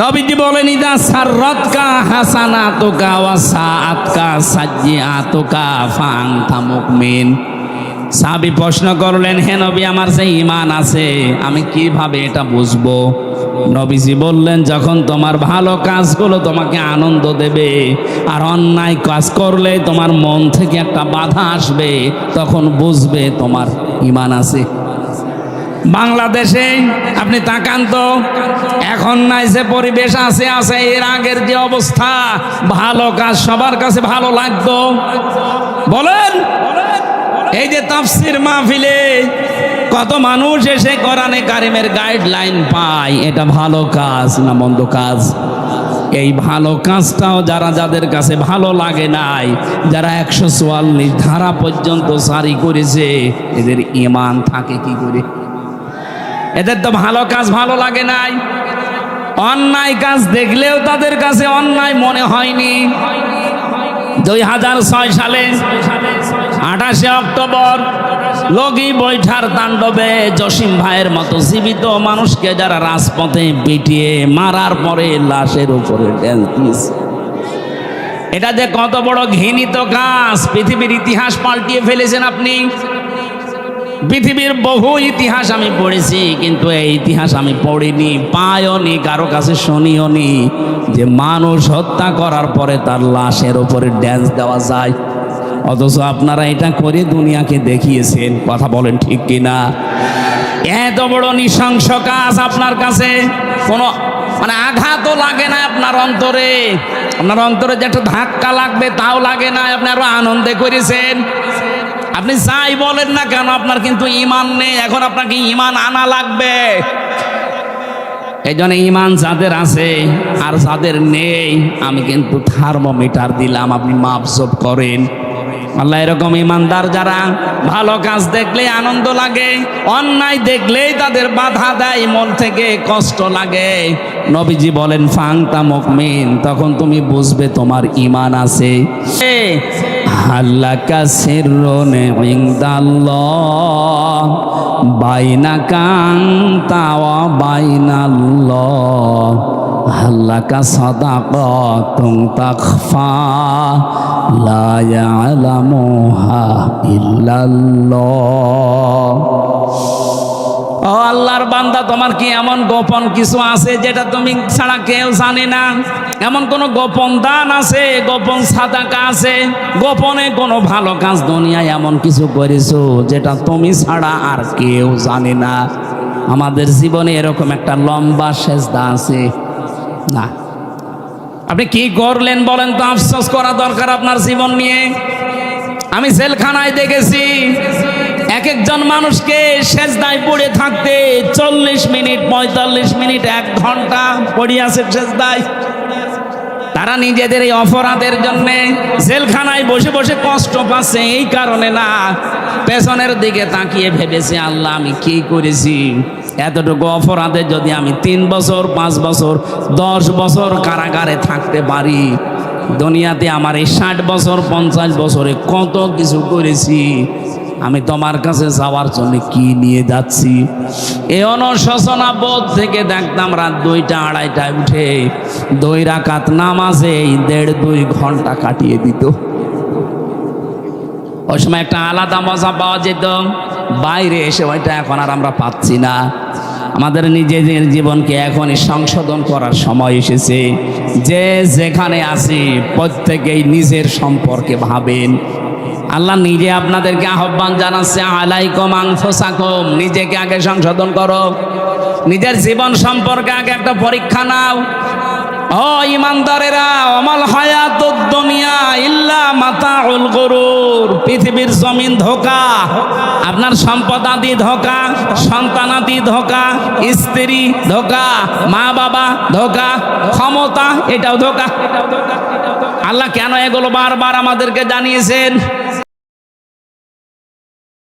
নবীজি বলেন, ইদা সাররতকা হাসানাতুকা ওয়া সাআতকা সাজ্জিআতুকা ফাআনতা মুমিন। সাহাবী প্রশ্ন করলেন, হে নবী, আমার যে ঈমান আছে, আমি কীভাবে এটা বুঝব? নবীজি বললেন, যখন তোমার ভালো কাজগুলো তোমাকে আনন্দ দেবে আর অন্যায় কাজ করলে তোমার মন থেকে একটা বাধা আসবে, তখন বুঝবে তোমার ঈমান আছে। বাংলাদেশে আপনি তাকান তো, এখন নাই যে পরিবেশ আছে আছে এর আগের যে অবস্থা, ভালো কাজ সবার কাছে ভালো লাগতো। বলেন, এই যে তাফসির মাহফিলে কত মানুষ এসে কোরআনে কারিমের গাইডলাইন পায়, এটা ভালো কাজ না মন্দ কাজ? এই ভালো কাজটাও যারা যাদের কাছে ভালো লাগে নাই, যারা একশো চুয়াল্লিশ ধারা পর্যন্ত সারি করেছে, এদের ইমান থাকে কি করে? এদের তো ভালো কাজ ভালো লাগে নাই। অন্যায় কাজ দেখলেও তাদের কাছে অন্যায় মনে হয়নি। দুই হাজার ছয় সালে আঠাশে অক্টোবর লগি বৈঠার তাণ্ডবে জসিম ভাইয়ের মতো জীবিত মানুষকে যারা রাজপথে পিটিয়ে মারার পরে লাশের উপরে এটা যে কত বড় ঘৃণিত কাজ, পৃথিবীর ইতিহাস পাল্টিয়ে ফেলেছেন আপনি। পৃথিবীর বহু ইতিহাস আমি পড়েছি, কিন্তু এই ইতিহাস আমি পড়িনি, পাইওনি, কারও কাছে শুনিওনি যে মানুষ হত্যা করার পরে তার লাশের ওপরে ড্যান্স দেওয়া যায়। অথচ আপনারা এটা করে দুনিয়াকে দেখিয়েছেন, কথা বলেন ঠিক কিনা? এত বড় নৃশংস কাজ আপনার কাছে, কোনো মানে আঘাতও লাগে না আপনার অন্তরে। আপনার অন্তরে যে একটা ধাক্কা লাগবে তাও লাগে না, আপনি আরও আনন্দে করেছেন। আপনি যাই বলেন না কেন, আপনার কিন্তু ইমান নেই, এখন আপনাকে ইমান আনা লাগবে। এই জন্য ইমান যাদের আছে আর যাদের নেই, আমি কিন্তু থার্মোমিটার দিলাম, আপনি মাপজব করেন। আল্লাহ, এরকম ইমানদার যারা ভালো কাজ দেখলে আনন্দ লাগে, অন্যায় দেখলেই তাদের বাধা দেয়, মন থেকে কষ্ট লাগে। নবীজি বলেন, ফাংতা মুকমিন তখন তুমি বুঝবে তোমার ইমান আছে। হাল্লাকা সিররুনে ইনদাল্লাহ বাইনাকা আনতা ওয়া বাইনাল্লাহ। হাল্লাকা সাদাকাতুন তাখফা লা ইয়ালামুহা ইল্লাল্লাহ। ও আল্লাহর বান্দা, তোমার কি এমন গোপন কিছু আছে যেটা তুমি ছাড়া কেউ জানে না? এমন কোনো গোপন দান আছে, গোপন সাদাকা আছে? গোপনে কোনো ভালো কাজ দুনিয়ায় এমন কিছু করেছ যেটা তুমি ছাড়া আর কেউ জানে না? আমাদের জীবনে এরকম একটা লম্বা সেজদা আছে। না। আপনি কি করলেন বলেন তো? আফসোস করা দরকার আপনার জীবন নিয়ে। আমি জেলখানায় দেখেছি। একজন মানুষকে সেজদায় পড়ে থাকতে চল্লিশ মিনিট, পঁয়তাল্লিশ মিনিট, এক ঘণ্টা পড়িয়াছে সেজদায়। তারা নিজেদের এই অপরাধের জন্য জেলখানায় বসে বসে কষ্ট পাচ্ছে, এই কারণে না, পেছনের দিকে তাকিয়ে ভেবেছে, আল্লাহ, আমি কি করেছি? এতটুকু অপরাধে যদি আমি তিন বছর, পাঁচ বছর, দশ বছর কারাগারে থাকতে পারি, দুনিয়াতে আমার এই ষাট বছর, পঞ্চাশ বছরে কত কিছু করেছি? আমি তোমার কাছে যাওয়ার জন্য কি নিয়ে যাচ্ছি? এই অনুশোচনা বোধ থেকে দেখতাম রাত দুইটা, আড়াইটায় উঠে দুই রাকাত নামাজে দেড়, দুই ঘণ্টা কাটিয়ে দিত। ওই সময় একটা আলাদা মজা পাওয়া যেত। বাইরে এসে ওইটা এখন আর আমরা পাচ্ছি না। আমাদের নিজেদের জীবনকে এখনই সংশোধন করার সময় এসেছে। যে যেখানে আছি, প্রত্যেকেই নিজের সম্পর্কে ভাবেন। আল্লাহ নিজে আপনাদেরকে আহ্বান জানাচ্ছে, আলাইকুম আংফোসাকুম নিজেকে আগে সংশোধন করো। নিজের জীবন সম্পর্কে আগে একটা পরীক্ষা নাও। ও ইমানদারেরা, অমল হায়াত দুনিয়া ইল্লা মাতাউল গরুর। পৃথিবীর জমিন ধোকা, আপনার সম্পদ আদি ধোকা, সন্তান আদি ধোকা, স্ত্রী ধোকা মা বাবা ধোকা, ক্ষমতা এটাও ধোকা। আল্লাহ কেন এগুলো বারবার আমাদেরকে জানিয়েছেন?